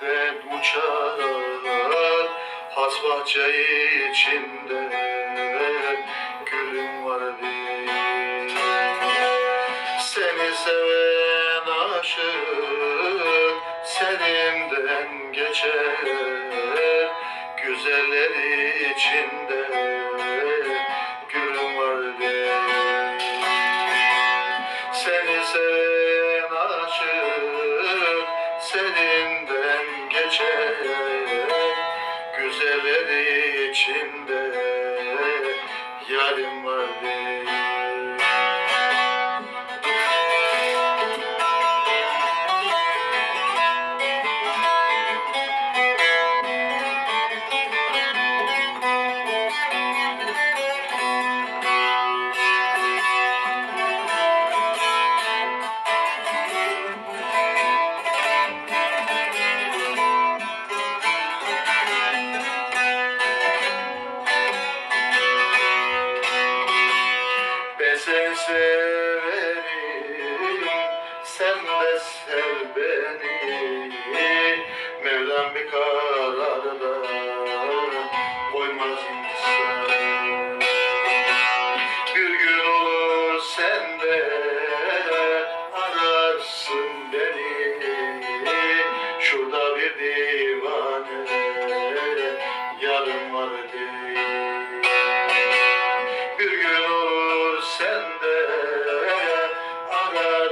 açar Has bahçe içinde gülüm var bir Seni seven aşık Serimden geçer Güzeller içinde Güzeller içinde Yarim var bir severim, sen de sev beni. Mevlam bir kararda koymaz insan.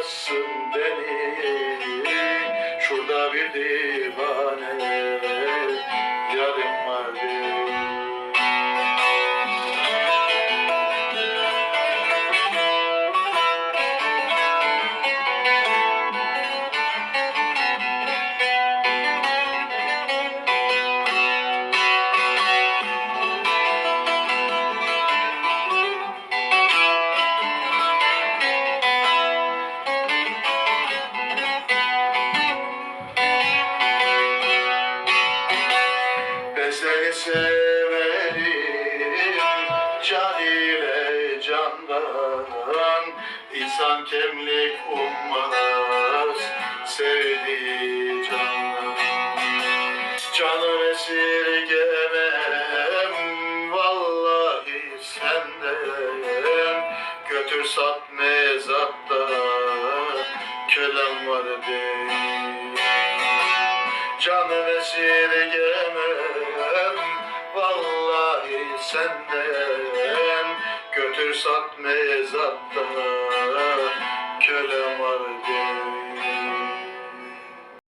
shoot. Kemlik ummaz sevdiği candan Canım esirgemem vallahi senden Götür sat mezatta kölem var değil. Canım esirgemem Vallahi senden Götür sat mezatta kölem var